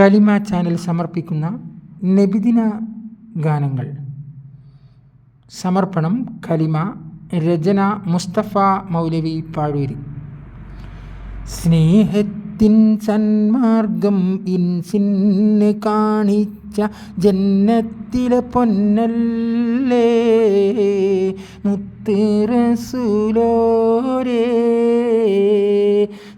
കലിമ ചാനൽ സമർപ്പിക്കുന്ന നബിദിന ഗാനങ്ങൾ. സമർപ്പണം കലിമ രചന മുസ്തഫ മൗലവി പാഴൂരി. സ്നേഹത്തിൻ സന്മാർഗം ഇൻസിന് കാണിച്ച ജന്നത്തിലെ പൊന്നല്ലേ? മുത്ത്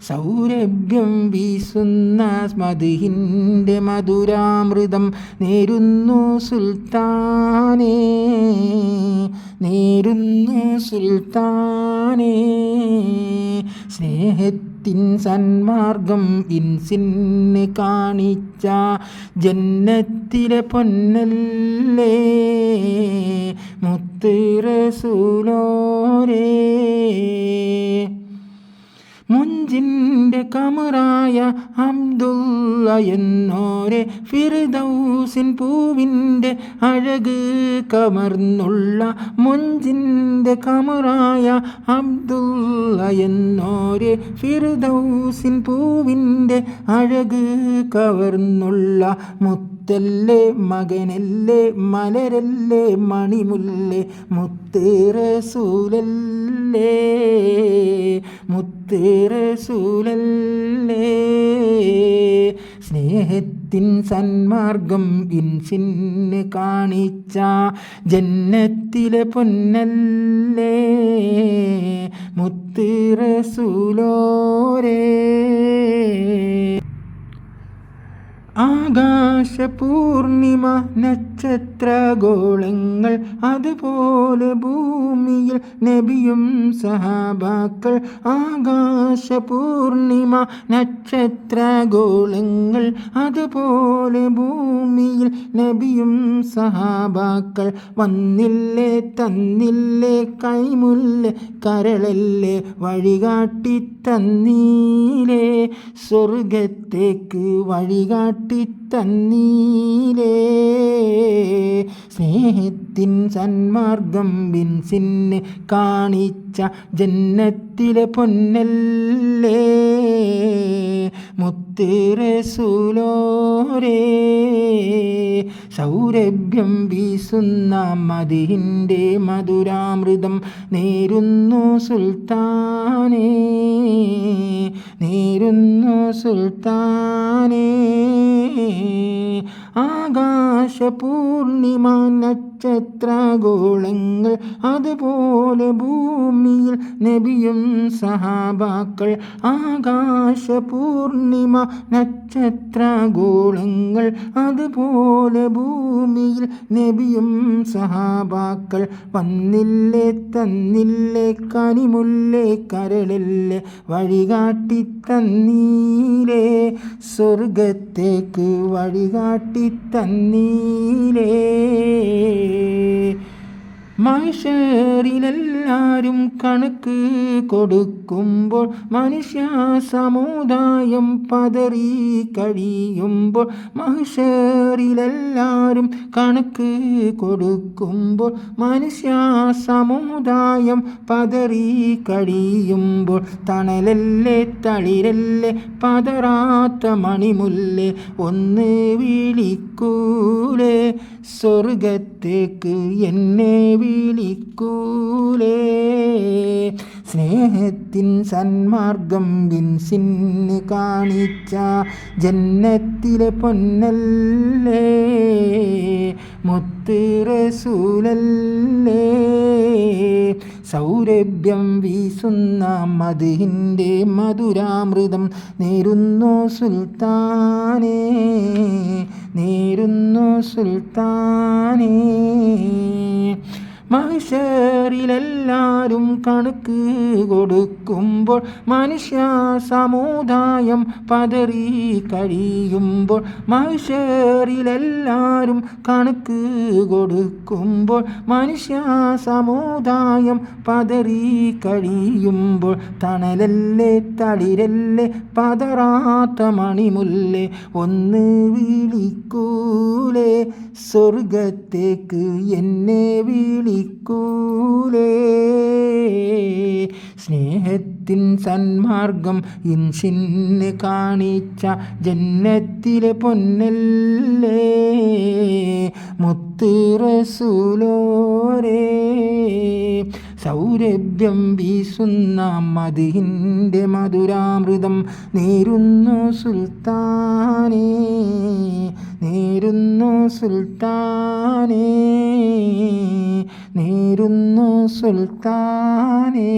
സൗരഭ്യം വീസുന്ന സ്മതിഹിന്റെ മധുരാമൃതം നേരുന്നു സുൽത്താനേ നേരുന്നു സുൽത്താനേ. സ്നേഹത്തിൻ സന്മാർഗം ഇൻസിന് കാണിച്ച ജന്നത്തിലെ പൊന്നല്ലേ മുത്ത് റസൂലോരേ. മുഞ്ചിന്റെ കമറായ അബ്ദുള്ള എന്നോരെ ഫിർദൗസിൻ പൂവിന്റെ അഴക് കമർന്നുള്ള മുഞ്ചിന്റെ കമറായ അബ്ദുള്ള എന്നോരെ ഫിർദൗസിൻ പൂവിന്റെ അഴക് കവർന്നുള്ള മുത്തല്ലേ മകനല്ലേ മലരല്ലേ മണിമുല്ലേ മുത്ത് മുത്ത് റസൂലല്ലേ സ്നേഹത്തിൻ സന്മാർഗം ഇൻസിന് കാണിച്ച ജന്നത്തിലെ പൊന്നല്ലേ? മുത്ത് റസൂലോരേ ആകാശപൂർണിമ നക്ഷത്രഗോളങ്ങൾ അതുപോലെ ഭൂമിയിൽ നബിയും സഹാബാക്കൾ ആകാശപൂർണിമ നക്ഷത്രഗോളങ്ങൾ അതുപോലെ ഭൂമിയിൽ നബിയും സഹാബാക്കൾ വന്നില്ലേ തന്നില്ലേ കൈമുല്ല കരളല്ലേ വഴികാട്ടി തന്നീലേ സ്വർഗത്തേക്ക് വഴികാട്ടി തന്നീലേ. സ്നേഹത്തിൻ സന്മാർഗം ബിൻസിന് കാണിച്ച ജന്നത്തിലെ പൊന്നല്ലേ? മുത്ത് സൗരഭ്യം വീസുന്ന മതിഹിന്റെ മധുരാമൃതം നേരുന്നു സുൽത്താനേ നേരുന്നു സുൽത്താനേ. ആകാശപൂർണിമ നക്ഷത്രഗോളങ്ങൾ അതുപോലെ ഭൂമിയിൽ നബിയും സഹാബാക്കൾ ആകാശപൂർണിമ നക്ഷത്രഗോളങ്ങൾ അതുപോലെ ഭൂമിയിൽ നബിയും സഹാബാക്കൾ വന്നില്ലേ തന്നില്ലേ കനിമുല്ലേ കരളില്ലേ വഴികാട്ടി തന്നീലേ സ്വർഗത്തേക്ക് വഴികാട്ടി തന്നീലേ മനുഷ്യരിലെല്ലാരും കണക്ക് കൊടുക്കുമ്പോൾ മനുഷ്യ സമുദായം പതറി കഴിയുമ്പോൾ മനുഷ്യരിലെല്ലാരും കണക്ക് കൊടുക്കുമ്പോൾ മനുഷ്യ സമുദായം പതറി കഴിയുമ്പോൾ തണലല്ലേ തളിരല്ലേ പതറാത്ത മണിമുല്ലേ ഒന്ന് വിളിക്കൂലേ സ്വർഗത്തേക്ക് എന്നെ വിളിക്കൂലേ സ്നേഹത്തിൻ സന്മാർഗം ബിൻസിന് കാണിച്ച ജന്നത്തിലെ പൊന്നല്ലേ? മുത്ത് റസൂലല്ലേ? സൗരഭ്യം വീസുന്ന മധുഹിന്റെ മധുരാമൃതം നേരുന്നു സുൽത്താനേ നേരുന്നു സുൽത്താനേ. മനുഷ്യരിലെല്ലാരും കണക്ക് കൊടുക്കുമ്പോൾ മനുഷ്യ സമുദായം പതറി കഴിയുമ്പോൾ മനുഷ്യരിലെല്ലാരും കണക്ക് കൊടുക്കുമ്പോൾ മനുഷ്യ സമുദായം പതറി കഴിയുമ്പോൾ തണലല്ലേ തളിരല്ലേ പതറാത്ത മണിമുല്ലേ ഒന്ന് വിളിക്കൂലേ സ്വർഗത്തേക്ക് എന്നെ വിളിക്കൂലേ സ്നേഹത്തിൽ സ്നേഹത്തിൻ സന്മാർഗം ഇൻഷിന് കാണിച്ച ജന്നത്തിലെ പൊന്നല്ലേ. മുത്ത് റസൂലോരേ സൗരഭ്യം വീസുന്ന മതിന്റെ മധുരാമൃതം നേരുന്നു സുൽത്താനേ നേരുന്നു സുൽത്താനേ. നേരുന്നു സുൽത്താനേ.